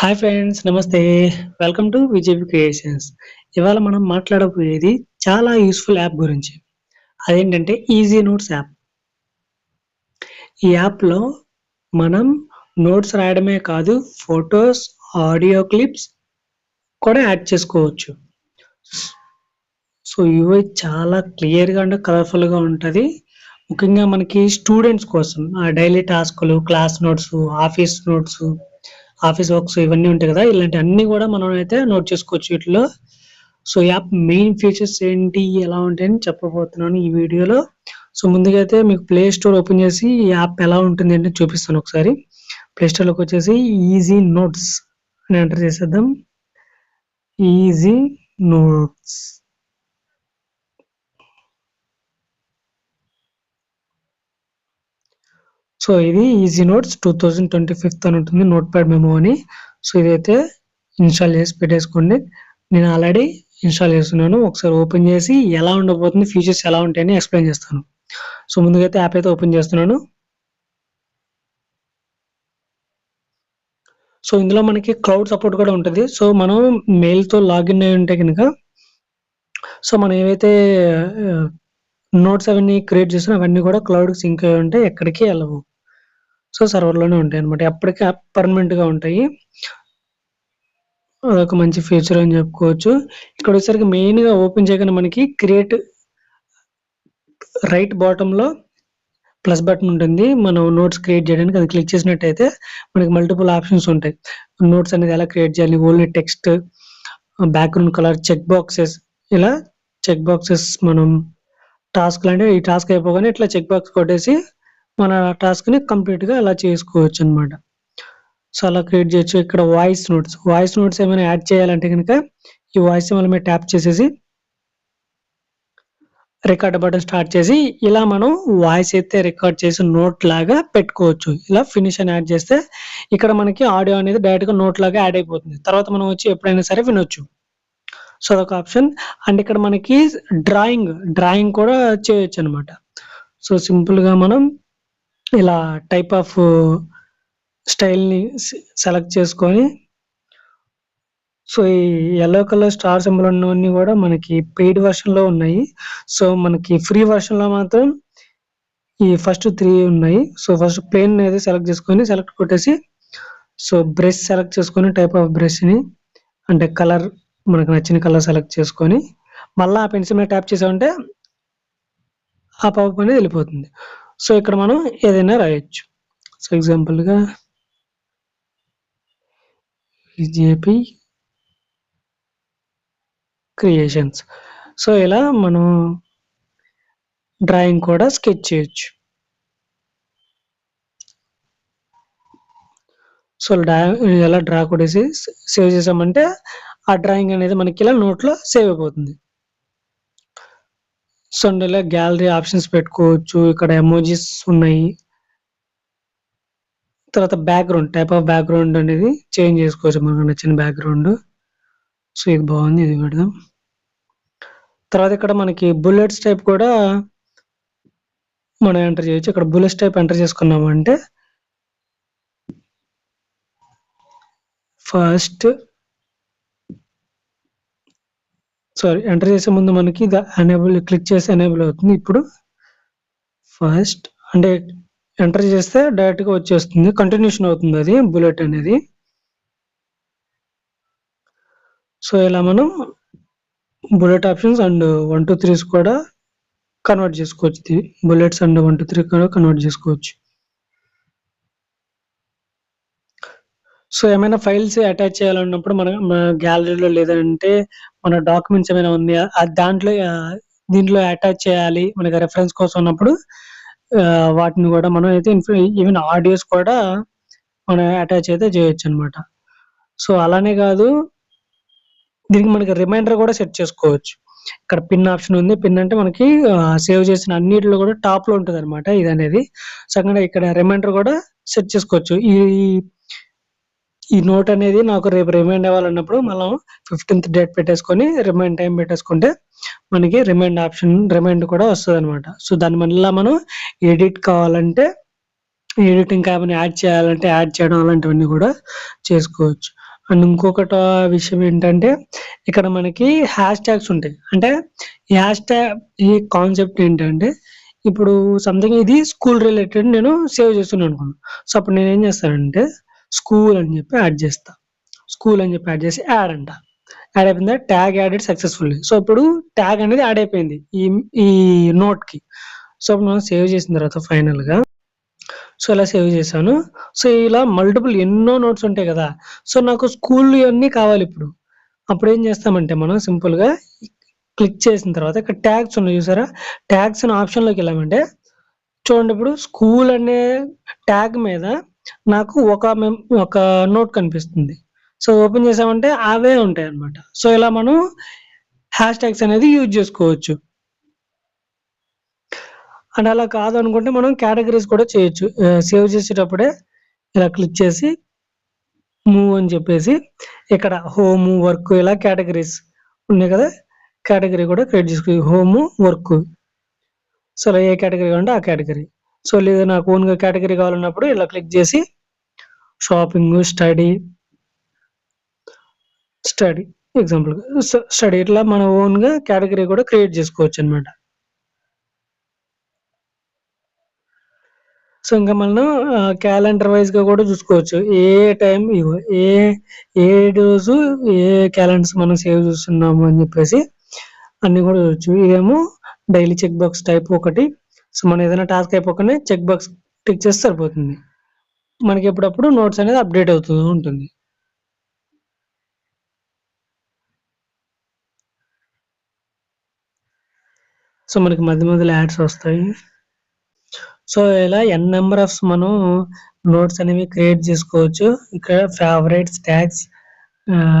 Hi friends నమస్తే. Welcome to VJP creations ఇవాళ మనం మాట్లాడబోయేది చాలా యూస్ఫుల్ యాప్ గురించి. అదేంటంటే ఈజీ నోట్స్ యాప్ ఈ యాప్లో మనం నోట్స్ రాయడమే కాదు ఫొటోస్ ఆడియో క్లిప్స్ కూడా యాడ్ చేసుకోవచ్చు. సో ఇవి చాలా క్లియర్గా అండ్ కలర్ఫుల్గా ఉంటుంది. ముఖ్యంగా మనకి స్టూడెంట్స్ కోసం ఆ డైలీ టాస్కులు class notes office notes office works ఇవన్నీ ఉంటాయి కదా ఇలాంటి అన్ని కూడా మనం అయితే నోట్ చేసుకోవచ్చు వీటిలో. సో యాప్ మెయిన్ ఫీచర్స్ ఏంటి ఎలా ఉంటాయని చెప్పబోతున్నాను ఈ వీడియోలో. సో ముందుగా అయితే మీకు ప్లే స్టోర్ ఓపెన్ చేసి ఈ యాప్ ఎలా ఉంటుంది అంటే చూపిస్తాను ఒకసారి. ప్లే స్టోర్లోకి వచ్చేసి ఈజీ నోట్స్ అని ఎంటర్ చేసేద్దాం. ఈజీ నోట్స్ సో ఇది easy notes two thousand twenty fifth అని ఉంటుంది నోట్ ప్యాడ్ మెమో అని. సో ఇదైతే ఇన్స్టాల్ చేసి పెట్టేసుకోండి. నేను ఆల్రెడీ ఇన్స్టాల్ చేస్తున్నాను. ఒకసారి ఓపెన్ చేసి ఎలా ఉండబోతుంది ఫీచర్స్ ఎలా ఉంటాయని ఎక్స్ప్లెయిన్ చేస్తాను. సో ముందుగా అయితే యాప్ అయితే ఓపెన్ చేస్తున్నాను. సో ఇందులో మనకి క్లౌడ్ సపోర్ట్ కూడా ఉంటుంది. సో మనం మెయిల్తో లాగిన్ అయి ఉంటే కనుక సో మనం ఏవైతే నోట్స్ అవన్నీ క్రియేట్ చేస్తున్నా అవన్నీ కూడా క్లౌడ్ సింక్ అయి ఉంటే ఎక్కడికి వెళ్ళవు. సో సర్వర్లోనే ఉంటాయి అనమాట ఎప్పటికీ పర్మనెంట్గా ఉంటాయి. అదొక మంచి ఫీచర్ అని చెప్పుకోవచ్చు. ఇక్కడ వచ్చేసరికి మెయిన్గా ఓపెన్ చేయగానే మనకి క్రియేట్ రైట్ బాటంలో ప్లస్ బటన్ ఉంటుంది. మనం నోట్స్ క్రియేట్ చేయడానికి అది క్లిక్ చేసినట్టయితే మనకి మల్టిపుల్ ఆప్షన్స్ ఉంటాయి. నోట్స్ అనేది ఎలా క్రియేట్ చేయాలి? Only text background colour check boxes ఇలా చెక్ బాక్సెస్ మనం టాస్క్ అంటే ఈ టాస్క్ అయిపోగానే ఇట్లా చెక్ బాక్స్ కొట్టేసి మన టాస్క్ని కంప్లీట్గా అలా చేసుకోవచ్చు అనమాట సో అలా క్రియేట్ చేయొచ్చు. ఇక్కడ వాయిస్ నోట్స్ వాయిస్ నోట్స్ ఏమైనా యాడ్ చేయాలంటే కనుక ఈ వాయిస్ మనం మీద ట్యాప్ చేసేసి రికార్డ్ బటన్ స్టార్ట్ చేసి ఇలా మనం వాయిస్ అయితే రికార్డ్ చేసి నోట్ లాగా పెట్టుకోవచ్చు. ఇలా ఫినిష్ అని యాడ్ చేస్తే ఇక్కడ మనకి ఆడియో అనేది డైరెక్ట్గా నోట్ లాగా యాడ్ అయిపోతుంది. తర్వాత మనం వచ్చి ఎప్పుడైనా సరే వినొచ్చు. సో అదొక ఆప్షన్ అండ్ ఇక్కడ మనకి డ్రాయింగ్ డ్రాయింగ్ కూడా చేయొచ్చు అనమాట సో సింపుల్గా మనం ఇలా టైప్ ఆఫ్ స్టైల్ని సెలెక్ట్ చేసుకొని సో ఈ ఎల్లో కలర్ స్టార్ సింబల్ ఉన్నవన్నీ కూడా మనకి పెయిడ్ వర్షన్లో ఉన్నాయి. సో మనకి ఫ్రీ వర్షన్లో మాత్రం ఈ ఫస్ట్ త్రీ ఉన్నాయి. సో ఫస్ట్ ప్లేన్ అనేది సెలెక్ట్ చేసుకొని సెలెక్ట్ కొట్టేసి సో బ్రష్ సెలెక్ట్ చేసుకొని టైప్ ఆఫ్ బ్రష్ని అంటే కలర్ మనకు నచ్చిన కలర్ సెలెక్ట్ చేసుకొని మళ్ళీ ఆ పెన్సిల్ మీద ట్యాప్ చేసామంటే ఆ పాప అనేది వెళ్ళిపోతుంది. సో ఇక్కడ మనం ఏదైనా రాయొచ్చు. సో ఎగ్జాంపుల్గా విజేపీ క్రియేషన్స్ సో ఇలా మనం డ్రాయింగ్ కూడా స్కెచ్ చేయొచ్చు. సో డ్రా ఎలా డ్రా కొట్టేసి సేవ్ చేసామంటే ఆ డ్రాయింగ్ అనేది మనకి ఇలా నోట్లో సేవ్ అయిపోతుంది. సో ఇలా గ్యాలరీ ఆప్షన్స్ పెట్టుకోవచ్చు. ఇక్కడ ఎమోజీస్ ఉన్నాయి. తర్వాత బ్యాక్గ్రౌండ్ టైప్ ఆఫ్ బ్యాక్గ్రౌండ్ అనేది చేంజ్ చేసుకోవచ్చు. మనకు నచ్చిన బ్యాక్గ్రౌండ్ సో ఇది బాగుంది. ఇది పెడదాం. తర్వాత ఇక్కడ మనకి బుల్లెట్స్ టైప్ కూడా మనం ఎంటర్ చేయొచ్చు. ఇక్కడ బుల్లెట్స్ టైప్ ఎంటర్ చేసుకున్నామంటే ఫస్ట్ సారీ ఎంటర్ చేసే ముందు మనకి ఇది ఎనేబుల్ క్లిక్ చేసి ఎనేబుల్ అవుతుంది. ఇప్పుడు ఫస్ట్ అంటే ఎంటర్ చేస్తే డైరెక్ట్గా వచ్చేస్తుంది. కంటిన్యూషన్ అవుతుంది అది బుల్లెట్ అనేది. సో ఇలా మనం bullet options and one two threes కూడా కన్వర్ట్ చేసుకోవచ్చు. Bullets and one two three కూడా కన్వర్ట్ చేసుకోవచ్చు. సో ఏమైనా ఫైల్స్ అటాచ్ చేయాలన్నప్పుడు మన మన గ్యాలరీలో లేదంటే మన డాక్యుమెంట్స్ ఏమైనా ఉన్నాయా దాంట్లో దీంట్లో అటాచ్ చేయాలి మనకి రెఫరెన్స్ కోసం ఉన్నప్పుడు వాటిని కూడా మనం అయితే ఈవెన్ ఆడియోస్ కూడా మనం అటాచ్ అయితే చేయొచ్చు అనమాట సో అలానే కాదు దీనికి మనకి రిమైండర్ కూడా సెట్ చేసుకోవచ్చు. ఇక్కడ పిన్ ఆప్షన్ ఉంది పిన్ అంటే మనకి సేవ్ చేసిన అన్నిటిలో కూడా టాప్లో ఉంటుంది అనమాట ఇది అనేది సో ఇక్కడ రిమైండర్ కూడా సెట్ చేసుకోవచ్చు. ఈ ఈ నోట్ అనేది నాకు రేపు రిమైండ్ అవ్వాలన్నప్పుడు మనం ఫిఫ్టీన్త్ డేట్ పెట్టేసుకొని రిమైండ్ టైం పెట్టేసుకుంటే మనకి రిమైండ్ ఆప్షన్ రిమైండ్ కూడా వస్తుంది అనమాట సో దాని వల్ల మనం ఎడిట్ కావాలంటే ఎడిటింగ్ ఏమైనా యాడ్ చేయాలంటే యాడ్ చేయడం అలాంటివన్నీ కూడా చేసుకోవచ్చు. అండ్ ఇంకొకటి విషయం ఏంటంటే ఇక్కడ మనకి హ్యాష్ ట్యాగ్స్ ఉంటాయి. అంటే హ్యాష్ ట్యాగ్ ఈ కాన్సెప్ట్ ఏంటంటే ఇప్పుడు సంథింగ్ ఇది స్కూల్ రిలేటెడ్ నేను సేవ్ చేస్తున్నాను అనుకున్నాను సో అప్పుడు నేను ఏం చేస్తానంటే స్కూల్ అని చెప్పి యాడ్ చేస్తా. స్కూల్ అని చెప్పి యాడ్ చేసి యాడ్ అంట. యాడ్ అయిపోయిందా ట్యాగ్ యాడెడ్ సక్సెస్ఫుల్లీ సో ఇప్పుడు ట్యాగ్ అనేది యాడ్ అయిపోయింది ఈ ఈ నోట్కి సో ఇప్పుడు మనం సేవ్ చేసిన తర్వాత ఫైనల్గా సో ఇలా సేవ్ చేశాను. సో ఇలా మల్టిపుల్ ఎన్నో నోట్స్ ఉంటాయి కదా. సో నాకు స్కూల్ ఇవన్నీ కావాలి ఇప్పుడు. అప్పుడు ఏం చేస్తామంటే మనం సింపుల్గా క్లిక్ చేసిన తర్వాత ఇక్కడ ట్యాగ్స్ ఉన్నాయి చూసారా? ట్యాగ్స్ అనే ఆప్షన్లోకి వెళ్ళామంటే చూడండి ఇప్పుడు స్కూల్ అనే ట్యాగ్ మీద నాకు ఒక మెం ఒక నోట్ కనిపిస్తుంది. సో ఓపెన్ చేసామంటే అవే ఉంటాయి అన్నమాట సో ఇలా మనం హ్యాష్ ట్యాగ్స్ అనేది యూజ్ చేసుకోవచ్చు. అండ్ అలా కాదు అనుకుంటే మనం కేటగిరీస్ కూడా చేయొచ్చు. సేవ్ చేసేటప్పుడే ఇలా క్లిక్ చేసి మూవ్ అని చెప్పేసి ఇక్కడ హోమ్ వర్క్ ఇలా కేటగిరీస్ ఉన్నాయి కదా? కేటగిరీ కూడా క్రియేట్ చేసుకో హోమ్ వర్క్ సో ఏ కేటగిరీ కావాలంటే ఆ కేటగిరీ సో లేదా నాకు ఓన్గా కేటగిరీ కావాలన్నప్పుడు ఇలా క్లిక్ చేసి shopping study study example study ఇట్లా మన ఓన్గా కేటగిరీ కూడా క్రియేట్ చేసుకోవచ్చు అనమాట సో ఇంకా మనం క్యాలెండర్ వైజ్గా కూడా చూసుకోవచ్చు. ఏ టైం ఇగో ఏ ఏ రోజు ఏ క్యాలెండర్స్ మనం సేవ్ చేస్తున్నాము అని చెప్పేసి అన్నీ కూడా చూడొచ్చు. ఇదేమో డైలీ చెక్ బాక్స్ టైప్ ఒకటి. సో మనం ఏదైనా టాస్క్ అయిపోకనే చెక్ బాక్స్ టిక్ చేస్తే సరిపోతుంది. మనకి ఎప్పుడప్పుడు నోట్స్ అనేది అప్డేట్ అవుతూ ఉంటుంది. సో మనకి మధ్య మధ్యలో యాడ్స్ వస్తాయి. సో ఇలా ఎన్ నెంబర్ ఆఫ్ మనం నోట్స్ అనేవి క్రియేట్ చేసుకోవచ్చు. ఇక్కడ ఫేవరెట్స్ ట్యాగ్స్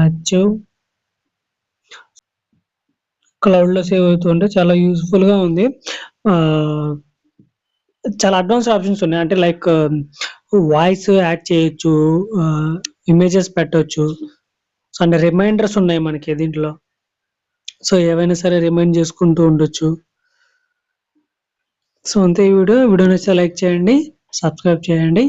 అచీవ్ క్లౌడ్లో సేవ్ అవుతుంటే చాలా యూస్ఫుల్గా ఉంది. చాలా అడ్వాన్స్ ఆప్షన్స్ ఉన్నాయి. అంటే లైక్ వాయిస్ యాడ్ చేయొచ్చు uh, ఇమేజెస్ పెట్టొచ్చు. సో అంటే రిమైండర్స్ ఉన్నాయి మనకి దీంట్లో. సో ఏవైనా సరే రిమైండ్ చేసుకుంటూ ఉండొచ్చు. సో అంతే ఈ వీడియో. వీడియో నచ్చితే లైక్ చేయండి సబ్స్క్రైబ్ చేయండి.